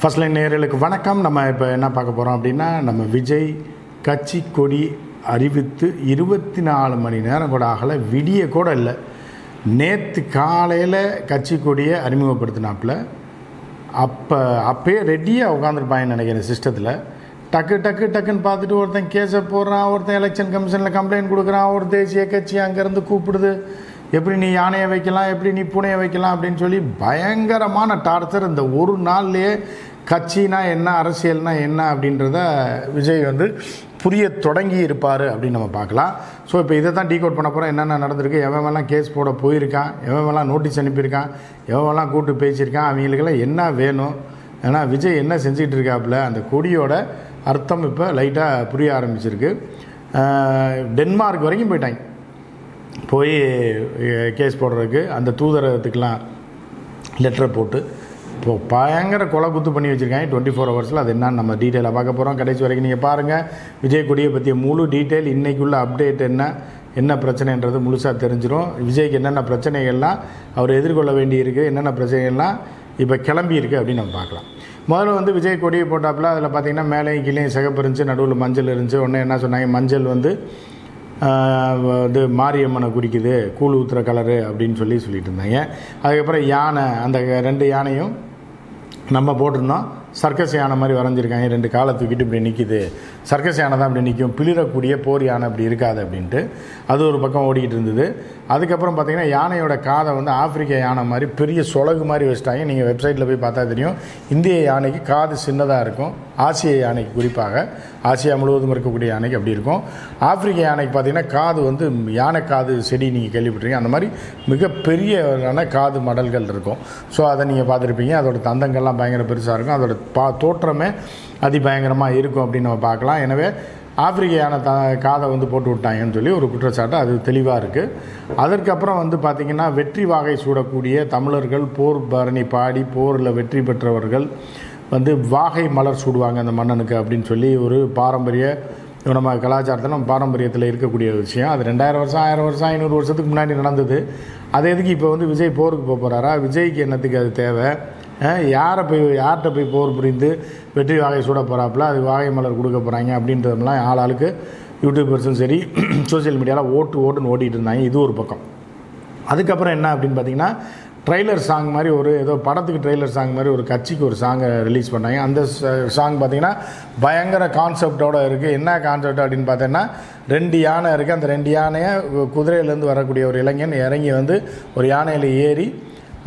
First line நேர்களுக்கு வணக்கம். நம்ம இப்போ என்ன பார்க்க போகிறோம் அப்படின்னா நம்ம விஜய் கட்சி கொடி அறிவித்து இருபத்தி நாலு மணி நேரம் கூட ஆகலை விடிய கூட இல்லை. நேற்று காலையில் கட்சி கொடியை அறிமுகப்படுத்தினாப்புல. அப்போ அப்பயே ரெடியாக உட்காந்துருப்பாங்கன்னு நினைக்கிறேன் சிஸ்டத்தில். டக்கு டக்கு டக்குன்னு பார்த்துட்டு ஒருத்தன் கேஸை போடுறான் ஒருத்தன் எலெக்ஷன் கமிஷனில் கம்ப்ளைண்ட் கொடுக்குறான் ஒரு தேசிய கட்சி அங்கேருந்து கூப்பிடுது. எப்படி நீ யானையை வைக்கலாம் எப்படி நீ பூனையை வைக்கலாம் அப்படின்னு சொல்லி பயங்கரமான டார்ச்சர். இந்த ஒரு நாள்லேயே கட்சினா என்ன அரசியல்னா என்ன அப்படின்றத விஜய் வந்து புரிய தொடங்கி இருப்பார் அப்படின்னு நம்ம பார்க்கலாம். ஸோ இப்போ இதை தான் டீகோட் பண்ண போகிறோம் என்னென்ன நடந்திருக்கு எவன்லாம் கேஸ் போட போயிருக்கான் எவன்லாம் நோட்டீஸ் அனுப்பியிருக்கான் எவன்லாம் கூப்பிட்டு பேசியிருக்கான் அவங்களுக்கெல்லாம் என்ன வேணும்? ஏன்னா விஜய் என்ன செஞ்சுக்கிட்டு இருக்காப்புல அந்த கொடியோட அர்த்தம் இப்போ லைட்டாக புரிய ஆரம்பிச்சிருக்கு. டென்மார்க் வரைக்கும் போயிட்டாங்க. போய் கேஸ் போடுறதுக்கு அந்த தூதரகத்துக்கெலாம் லெட்டரை போட்டு இப்போ பயங்கர கொலை குத்து பண்ணி வச்சுருக்காங்க. டுவெண்ட்டி ஃபோர் ஹவர்ஸில் அது என்னன்னு நம்ம டீட்டெயிலாக பார்க்க போகிறோம் கடைசி வரைக்கும் நீங்கள் பாருங்கள் விஜய் கொடியை பற்றிய முழு டீட்டெயில் இன்றைக்குள்ள அப்டேட் என்ன என்ன பிரச்சனைன்றது முழுசாக தெரிஞ்சிடும் விஜய்க்கு என்னென்ன பிரச்சனைகள்லாம் அவர் எதிர்கொள்ள வேண்டியிருக்கு என்னென்ன பிரச்சனைகள்லாம் இப்போ கிளம்பியிருக்கு அப்படின்னு நம்ம பார்க்கலாம். முதல்ல வந்து விஜய் கொடியை போட்டாப்புல அதில் பார்த்தீங்கன்னா மேலேயும் கீழேயும் சிகப்பு இருந்துச்சு நடுவில் மஞ்சள் இருந்துச்சு. உடனே என்ன சொன்னாங்க மஞ்சள் வந்து இது மாரியம்மனை குறிக்குது கூழ் ஊத்துற கலரு அப்படின்னு சொல்லி சொல்லிட்டு இருந்தாங்க அதுக்கப்புறம் யானை அந்த ரெண்டு யானையும் நம்ம போட்டிருந்தோம். சர்க்கஸ் யானை மாதிரி வரைஞ்சிருக்காங்க. ரெண்டு காலை தூக்கிட்டு இப்படி நிற்கிது சர்க்கஸ் யானை தான் இப்படி நிற்கும் பிளிரக்கூடிய போர் யானை அப்படி இருக்காது அப்படின்ட்டு. அது ஒரு பக்கம் ஓடிக்கிட்டு இருந்தது. அதுக்கப்புறம் பார்த்தீங்கன்னா யானையோட காதை வந்து ஆப்பிரிக்க யானை மாதிரி பெரிய சொலகு மாதிரி வச்சுட்டாங்க. நீங்கள் வெப்சைட்டில் போய் பார்த்தா தெரியும். இந்திய யானைக்கு காது சின்னதாக இருக்கும். ஆசிய யானைக்கு குறிப்பாக ஆசியா முழுவதும் இருக்கக்கூடிய யானைக்கு அப்படி இருக்கும். ஆப்பிரிக்க யானைக்கு பார்த்தீங்கன்னா காது வந்து யானை காது செடி நீங்கள் கேள்விப்பட்டிருக்கீங்க. அந்த மாதிரி மிகப்பெரிய காது மடல்கள் இருக்கும். ஸோ அதை நீங்கள் பார்த்துருப்பீங்க. அதோட தந்தங்கள்லாம் பயங்கர பெருசாக இருக்கும். அதோட பா தோற்றமே அதிபயங்கரமாக இருக்கும் அப்படின்னு நம்ம பார்க்கலாம். எனவே ஆப்பிரிக்கையான த காதை வந்து போட்டு விட்டாங்கன்னு சொல்லி ஒரு குற்றச்சாட்டு. அது தெளிவாக இருக்குது அதற்கப்புறம் வந்து பார்த்திங்கன்னா வெற்றி வாகை சூடக்கூடிய தமிழர்கள் போர் பரணி பாடி போரில் வெற்றி பெற்றவர்கள் வந்து வாகை மலர் சூடுவாங்க அந்த மன்னனுக்கு அப்படின்னு சொல்லி ஒரு பாரம்பரிய நம்ம கலாச்சாரத்தில் நம்ம பாரம்பரியத்தில் இருக்கக்கூடிய விஷயம். அது ரெண்டாயிரம் வருஷம் ஆயிரம் வருஷம் ஐநூறு வருஷத்துக்கு முன்னாடி நடந்தது. அது எதுக்கு இப்போ வந்து விஜய் போருக்கு போக போகிறாரா விஜய்க்கு என்னத்துக்கு அது தேவை? யாரை போய் யார்கிட்ட போய் போர் புரிந்து வெற்றி வாகை சூட போகிறாப்புல அது வாகை மலர் கொடுக்க போகிறாங்க அப்படின்றதுலாம் ஆள் ஆளுக்கு யூடியூபர்ஸும் சரி சோஷியல் மீடியாவில் ஓட்டு ஓட்டுன்னு ஓட்டிகிட்டு இருந்தாங்க. இது ஒரு பக்கம். அதுக்கப்புறம் என்ன அப்படின்னு பார்த்தீங்கன்னா ட்ரெய்லர் சாங் மாதிரி ஒரு ஏதோ படத்துக்கு ட்ரெய்லர் சாங் மாதிரி ஒரு கட்சிக்கு ஒரு சாங்கை ரிலீஸ் பண்ணாங்க. அந்த சாங் பார்த்தீங்கன்னா பயங்கர கான்செப்டோடு இருக்குது என்ன கான்செப்ட் அப்படின்னு பார்த்தீங்கன்னா ரெண்டு யானை இருக்குது அந்த ரெண்டு யானையை குதிரையிலேருந்து வரக்கூடிய ஒரு இளைஞன் இறங்கி வந்து ஒரு யானையில் ஏறி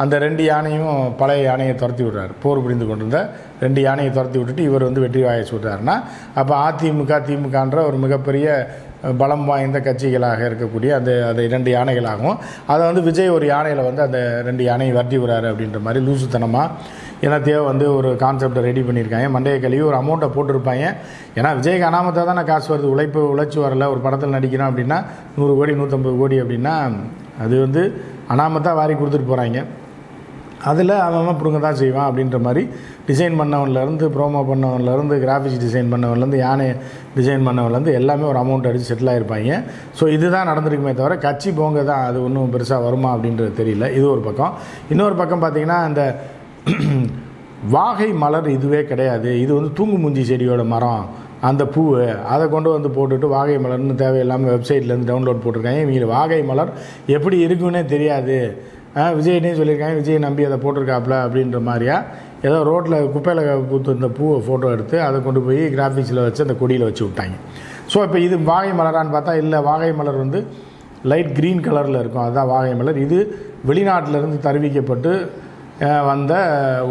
அந்த ரெண்டு யானையும் பழைய யானையை துரத்தி விடுறாரு. போர் புரிந்து கொண்டிருந்த ரெண்டு யானையை துரத்தி விட்டுட்டு இவர் வந்து வெற்றி வாயை சொல்கிறாருன்னா அப்போ அதிமுக திமுகன்ற ஒரு மிகப்பெரிய பலம் வாய்ந்த கட்சிகளாக இருக்கக்கூடிய அந்த அந்த இரண்டு யானைகளாகவும் அதை வந்து விஜய் ஒரு யானையில் வந்து அந்த ரெண்டு யானையை வரட்டி விடுறாரு அப்படின்ற மாதிரி லூசுத்தனமாக என்னத்தையோ வந்து ஒரு கான்செப்டை ரெடி பண்ணியிருக்காங்க. மண்டைய கழுவி ஒரு அமௌண்ட்டை போட்டிருப்பாங்க. ஏன்னா விஜய்க்கு அனாமத்தாக தானே காசு வருது உழைப்பு உழைச்சி வரல ஒரு படத்தில் நடிக்கிறோம் அப்படின்னா நூறு கோடி நூற்றம்பது கோடி அப்படின்னா அது வந்து அனாமத்தாக வாரி கொடுத்துட்டு போகிறாங்க அதில் அவன் பிடுங்க தான் செய்வான் அப்படின்ற மாதிரி டிசைன் பண்ணவன்லேருந்து ப்ரோமோ பண்ணவன்லேருந்து கிராஃபிக்ஸ் டிசைன் பண்ணவன்லேருந்து யானை டிசைன் பண்ணவன்லேருந்து எல்லாமே ஒரு அமௌண்ட் அடித்து செட்டில் ஆகிருப்பாங்க ஸோ இதுதான் நடந்திருக்குமே தவிர கட்சி போங்க தான் அது ஒன்றும் பெருசாக வருமா அப்படின்றது தெரியல. இது ஒரு பக்கம். இன்னொரு பக்கம் பார்த்திங்கன்னா அந்த வாகை மலர் இதுவே கிடையாது. இது வந்து தூங்கு மூஞ்சி செடியோட மரம். அந்த பூ அதை கொண்டு வந்து போட்டுட்டு வாகை மலர்னு தேவையில்லாமல் வெப்சைட்லேருந்து டவுன்லோட் போட்டிருக்காங்க. இவங்க வாகை மலர் எப்படி இருக்குன்னே தெரியாது. விஜய்னே சொல்லியிருக்காங்க விஜய் நம்பி அதை போட்டிருக்காப்புல அப்படின்ற மாதிரியா? ஏதோ ரோட்டில் குப்பையில் பூத்து இந்த பூவை ஃபோட்டோ எடுத்து அதை கொண்டு போய் கிராஃபிக்ஸில் வச்சு அந்த கொடியில் வச்சு விட்டாங்க. ஸோ இப்போ இது வாகை மலரான்னு பார்த்தா இல்லை வாகை மலர் வந்து லைட் க்ரீன் கலரில் இருக்கும். அதுதான் வாகை மலர். இது வெளிநாட்டிலேருந்து தருவிக்கப்பட்டு வந்த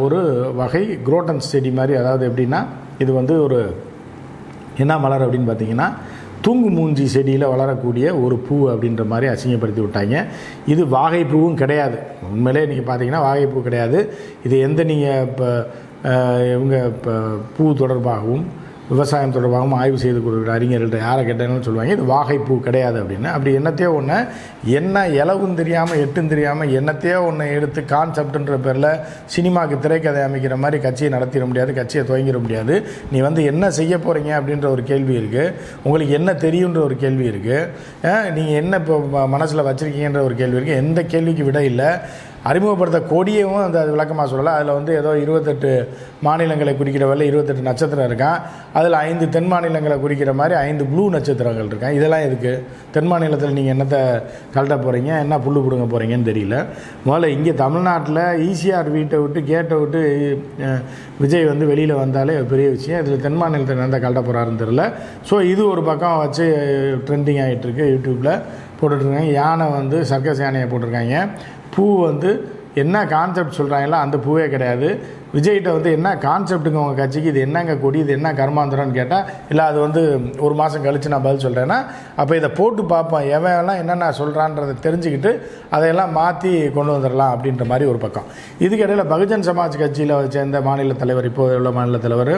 ஒரு வகை குரோட்டன் செடி மாதிரி. அதாவது எப்படின்னா இது வந்து ஒரு என்ன மலர் அப்படின்னு பார்த்தீங்கன்னா தூங்கு மூஞ்சி செடியில் வளரக்கூடிய ஒரு பூ அப்படின்ற மாதிரி அசிங்கப்படுத்தி விட்டாங்க. இது வாகை பூவும் கிடையாது. உண்மையிலே நீங்கள் பார்த்தீங்கன்னா வாகைப்பூ கிடையாது. இது எந்த நீங்கள் இப்போ இவங்க இப்போ பூ தொடர்பாகவும் விவசாயம் தொடர்பாகவும் ஆய்வு செய்து கொடுக்குற அறிஞர்கள்ட்ட யாரை கேட்டாலும் சொல்லுவாங்க இது வாகைப்பூ கிடையாது அப்படின்னு. அப்படி என்னத்தையோ ஒன்று என்ன இலவும் தெரியாமல் எட்டும் தெரியாமல் என்னத்தையோ ஒன்று எடுத்து கான்செப்டுன்ற பேரில் சினிமாவுக்கு திரைக்கதை அமைக்கிற மாதிரி கட்சியை நடத்திட முடியாது கட்சியை துவங்கிட முடியாது. நீ வந்து என்ன செய்ய போகிறீங்க அப்படின்ற ஒரு கேள்வி இருக்குது உங்களுக்கு என்ன தெரியுன்ற ஒரு கேள்வி இருக்குது நீங்கள் என்ன இப்போ மனசில் வச்சுருக்கீங்கன்ற ஒரு கேள்வி இருக்குது எந்த கேள்விக்கு விட இல்லை. அறிமுகப்படுத்த கோடியவும் அந்த அது விளக்கமாக சொல்லலை. அதில் வந்து ஏதோ இருபத்தெட்டு மாநிலங்களை குறிக்கிற வரையில் இருபத்தெட்டு நட்சத்திரம் இருக்கான். அதில் ஐந்து தென் மாநிலங்களை குறிக்கிற மாதிரி ஐந்து ப்ளூ நட்சத்திரங்கள் இருக்கான். இதெல்லாம் எதுக்கு? தென் மாநிலத்தில் நீங்கள் என்னத்தை கழட்ட போகிறீங்க என்ன புல் பிடுங்க போகிறீங்கன்னு தெரியல. முதல்ல இங்கே தமிழ்நாட்டில் ஈசிஆர் வீட்டை விட்டு கேட்டை விட்டு விஜய் வந்து வெளியில் வந்தாலே பெரிய விஷயம். இதில் தென் மாநிலத்தில் என்ன கழட்ட போகிறாருன்னு தெரியல. ஸோ இது ஒரு பக்கம் வச்சு ட்ரெண்டிங் ஆகிட்டுருக்கு யூடியூப்பில் போட்டுட்ருக்காங்க யானை வந்து சர்க்கஸ் யானையை போட்டிருக்காங்க. பூ வந்து என்ன கான்செப்ட் சொல்கிறாங்களோ அந்த பூவே கிடையாது. விஜய்கிட்ட வந்து என்ன கான்செப்ட்டுங்க உங்கள் கட்சிக்கு? இது என்னங்க கொடி? இது என்ன கர்மாந்திரம்னு கேட்டால் இல்லை அது வந்து ஒரு மாதம் கழித்து நான் பதில் சொல்கிறேன்னா அப்போ இதை போட்டு பார்ப்போம். எவன் எல்லாம் என்னென்ன சொல்கிறான்றதை தெரிஞ்சுக்கிட்டு அதையெல்லாம் மாற்றி கொண்டு வந்துடலாம் அப்படின்ற மாதிரி ஒரு பக்கம். இதுக்கிடையில் பகுஜன் சமாஜ் கட்சியில் சேர்ந்த மாநில தலைவர் இப்போது உள்ள மாநில தலைவர்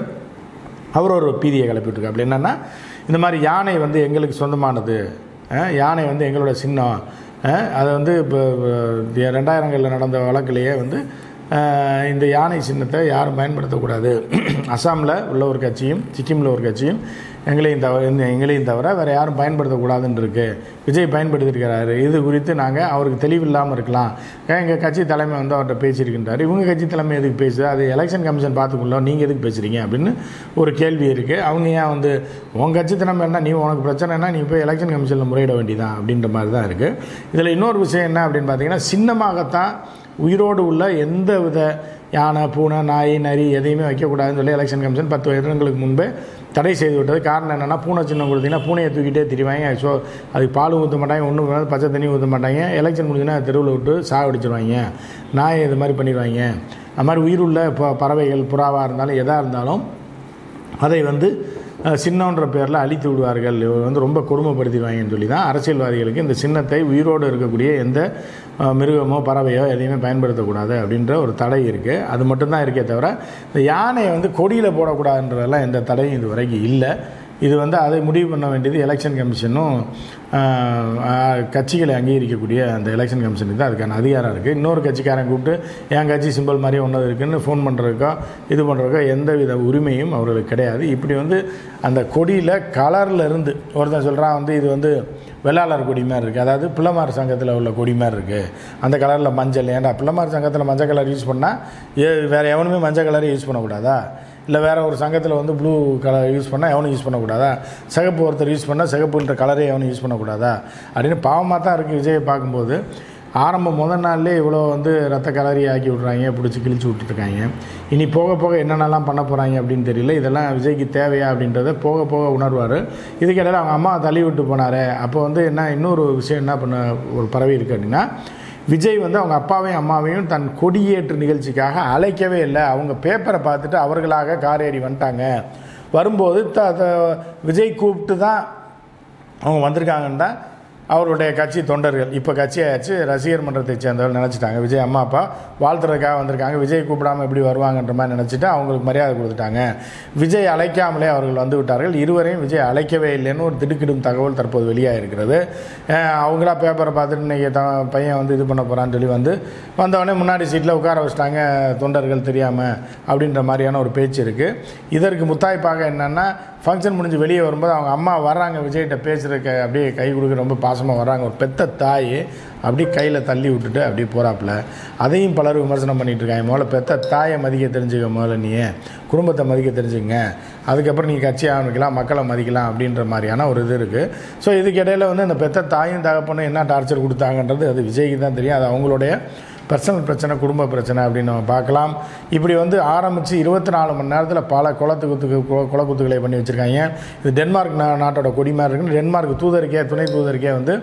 அவர் ஒரு பீதியை கிளப்பிட்டுருக்கு அப்படி என்னென்னா இந்த மாதிரி யானை வந்து எங்களுக்கு சொந்தமானது. யானை வந்து எங்களோட சின்னம். அது வந்து இப்போ ரெண்டாயிரங்களில் நடந்த வழக்கிலேயே வந்து இந்த யானை சின்னத்தை யாரும் பயன்படுத்தக்கூடாது. அசாமில் உள்ள ஒரு கட்சியும் சிக்கிமில் ஒரு கட்சியும் எங்களையும் தவிர எங்களையும் தவிர வேறு யாரும் பயன்படுத்தக்கூடாதுன்னு இருக்கு விஜய் பயன்படுத்தியிருக்கிறாரு. இது குறித்து நாங்கள் அவருக்கு தெளிவில்லாமல் இருக்கலாம். எங்கள் கட்சி தலைமை வந்து அவர்கிட்ட பேசியிருக்கின்றார். இவங்க கட்சி தலைமை எதுக்கு பேசுது? அது எலெக்ஷன் கமிஷன் பார்த்துக்குள்ளோம் நீங்கள் எதுக்கு பேசுகிறீங்க அப்படின்னு ஒரு கேள்வி இருக்குது அவங்க ஏன் வந்து உங்கள் கட்சி தலைமை என்ன? நீ உனக்கு பிரச்சனைனா நீ போய் எலெக்ஷன் கமிஷனில் முறையிட வேண்டியதான் அப்படின்ற மாதிரி தான் இருக்குது இதில் இன்னொரு விஷயம் என்ன அப்படின்னு பார்த்தீங்கன்னா சின்னமாகத்தான் உயிரோடு உள்ள எந்த வித யானை பூனை நாய் நரி எதையுமே வைக்கக்கூடாதுன்னு சொல்லி எலெக்ஷன் கமிஷன் பத்து வருடங்களுக்கு முன்பே தடை செய்து விட்டது. காரணம் என்னென்னா பூனை சின்னம் கொடுத்தீங்கன்னா பூனையை தூக்கிட்டே திரிவாங்க. ஸோ அதுக்கு பால் ஊற்ற மாட்டாங்க ஒன்றும் பண்ணாது பச்சை தண்ணி ஊற்ற மாட்டாங்க. எலெக்ஷன் முடிஞ்சுன்னா தெருவில் விட்டு சாகடிச்சிருவாங்க நாயை இது மாதிரி பண்ணிடுவாங்க. அது மாதிரி உயிருள்ள ப பறவைகள் புறாவாக இருந்தாலும் எதாக இருந்தாலும் அதை வந்து சின்னன்ற பேரில் அழித்து விடுவார்கள். இவர் வந்து ரொம்ப கொடுமைப்படுத்திடுவாங்கன்னு சொல்லி தான் அரசியல்வாதிகளுக்கு இந்த சின்னத்தை உயிரோடு இருக்கக்கூடிய எந்த மிருகமோ பறவையோ எதையுமே பயன்படுத்தக்கூடாது அப்படின்ற ஒரு தடை இருக்குது அது மட்டும்தான் இருக்கே தவிர இந்த யானையை வந்து கொடியில் போடக்கூடாதுன்றதெல்லாம் எந்த தடையும் இது வரைக்கும் இல்லை. இது வந்து அதை முடிவு பண்ண வேண்டியது எலெக்ஷன் கமிஷனும் கட்சிகளை அங்கீகரிக்கக்கூடிய அந்த எலெக்ஷன் கமிஷனுக்கு தான் அதுக்கான அதிகாரம் இருக்குது இன்னொரு கட்சிக்காரன் கூப்பிட்டு என் கட்சி சிம்பிள் மாதிரி ஒன்று இருக்குன்னு ஃபோன் பண்ணுறதுக்கோ இது பண்ணுறதுக்கோ எந்த வித உரிமையும் அவர்களுக்கு கிடையாது. இப்படி வந்து அந்த கொடியில் கலரில் இருந்து ஒருத்தன் சொல்கிறான் வந்து இது வந்து வெள்ளாளர் கொடி மாதிரி இருக்குது அதாவது பிள்ளைமார் சங்கத்தில் உள்ள கொடி மாதிரி இருக்குது அந்த கலரில் மஞ்சள் ஏன்டா பிள்ளைமார் சங்கத்தில் மஞ்சள் கலர் யூஸ் பண்ணால் ஏ வேறு எவனுமே மஞ்சள் கலரை யூஸ் பண்ணக்கூடாதா? இல்லை வேறு ஒரு சங்கத்தில் வந்து ப்ளூ கலர் யூஸ் பண்ணால் எவனும் யூஸ் பண்ணக்கூடாதா? சிகப்பு ஒருத்தர் யூஸ் பண்ணால் சிகப்புன்ற கலரே எவனும் யூஸ் பண்ணக்கூடாதா? அப்படின்னு பாவமாக தான் இருக்குது விஜயை பார்க்கும்போது. ஆரம்பம் முதல் நாள்லேயே இவ்வளோ வந்து ரத்த கலரி ஆக்கி விட்றாங்க பிடிச்சி கிழிச்சு விட்டுருக்காங்க இனி போக போக என்னென்னலாம் பண்ண போகிறாங்க அப்படின்னு தெரியல. இதெல்லாம் விஜய்க்கு தேவையா அப்படின்றத போக போக உணர்வார். இதுக்கிடையில் அவங்க அம்மா தள்ளி விட்டு போனார். அப்போ வந்து என்ன இன்னொரு விஷயம் என்ன பண்ண ஒரு பறவை இருக்குது அப்படின்னா விஜய் வந்து அவங்க அப்பாவையும் அம்மாவையும் தன் கொடியேற்று நிகழ்ச்சிக்காக அழைக்கவே இல்லை. அவங்க பேப்பரை பார்த்துட்டு அவர்களாக கார் ஏறி வந்துட்டாங்க. வரும்போது த விஜய் கூப்பிட்டு தான் அவங்க வந்திருக்காங்கன்னு தான் அவருடைய கட்சி தொண்டர்கள். இப்போ கட்சியாச்சு ரசிகர் மன்றத்தை சேர்ந்தவர்கள் நினச்சிட்டாங்க. விஜய் அம்மா அப்பா வாழ்த்துறதுக்காக வந்திருக்காங்க. விஜய் கூப்பிடாம எப்படி வருவாங்கன்ற மாதிரி நினச்சிட்டு அவங்களுக்கு மரியாதை கொடுத்துட்டாங்க. விஜய் அழைக்காமலே அவர்கள் வந்து விட்டார்கள். இருவரையும் விஜய் அழைக்கவே இல்லைன்னு ஒரு திடுக்கிடும் தகவல் தற்போது வெளியாக இருக்கிறது அவங்களா பேப்பரை பார்த்துட்டு இன்றைக்கி த பையன் வந்து இது பண்ண போகிறான்னு சொல்லி வந்து வந்தவொடனே முன்னாடி சீட்டில் உட்கார வச்சிட்டாங்க தொண்டர்கள் தெரியாமல் அப்படின்ற மாதிரியான ஒரு பேச்சு இருக்குது இதற்கு முத்தாய்ப்பாக என்னென்னா ஃபங்க்ஷன் முடிஞ்சு வெளியே வரும்போது அவங்க அம்மா வர்றாங்க. விஜய்கிட்ட பேசுகிறக்க அப்படியே கை கொடுக்க ரொம்ப பாசமாக வராங்க. ஒரு பெத்த தாய் அப்படியே கையில் தள்ளி விட்டுட்டு அப்படியே போகிறாப்புல அதையும் பலர் விமர்சனம் பண்ணிகிட்டு இருக்காங்க முதல்ல பெத்த தாயை மதிக்க தெரிஞ்சுக்க முதல்ல நீ. குடும்பத்தை மதிக்க தெரிஞ்சுங்க அதுக்கப்புறம் நீங்கள் கட்சி ஆரம்பிக்கலாம் மக்களை மதிக்கலாம் அப்படின்ற மாதிரியான ஒரு இது இருக்குது ஸோ இதுக்கிடையில் வந்து இந்த பெத்த தாயும் தகப்பனும் என்ன டார்ச்சர் கொடுத்தாங்கன்றது அது விஜய்க்கு தான் தெரியும். அது அவங்களுடைய பர்சனல் பிரச்சனை குடும்ப பிரச்சனை அப்படின்னு நம்ம பார்க்கலாம். இப்படி வந்து ஆரம்பித்து இருபத்தி நாலு மணி நேரத்தில் பல குளத்து குத்துக்கு பண்ணி வச்சுருக்காங்க. இது டென்மார்க் நா நாட்டோட கொடி மாதிரி இருக்குன்னு டென்மார்க் தூதருக்கே துணை தூதருக்கே வந்து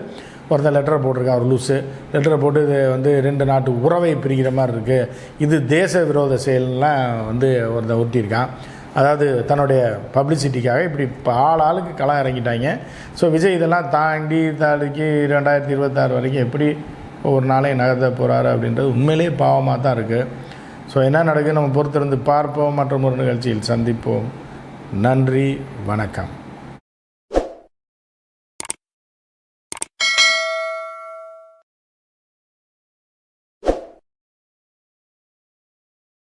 ஒருத்தர் லெட்டர் போட்டிருக்கான் ஒரு லூஸு லெட்டரை போட்டு இது வந்து ரெண்டு நாட்டு உறவை பிரிக்கிற மாதிரி இருக்குது இது தேச விரோத செயல்லாம் வந்து ஒருத்தன் ஒட்டியிருக்கான் அதாவது தன்னுடைய பப்ளிசிட்டிக்காக இப்படி ஆள் ஆளுக்கு களம் இறங்கிட்டாங்க. ஸோ விஜய் இதெல்லாம் தாண்டி தாண்டிக்கு ரெண்டாயிரத்தி இருபத்தாறு வரைக்கும் எப்படி ஒரு நாளையும் நகர்த்த போகிறாரு அப்படின்றது உண்மையிலேயே பாவமாக தான் இருக்குது ஸோ என்ன நடக்குது? நம்ம பொறுத்திருந்து பார்ப்போம். மற்றும் ஒரு நிகழ்ச்சியில் சந்திப்போம். நன்றி. வணக்கம்.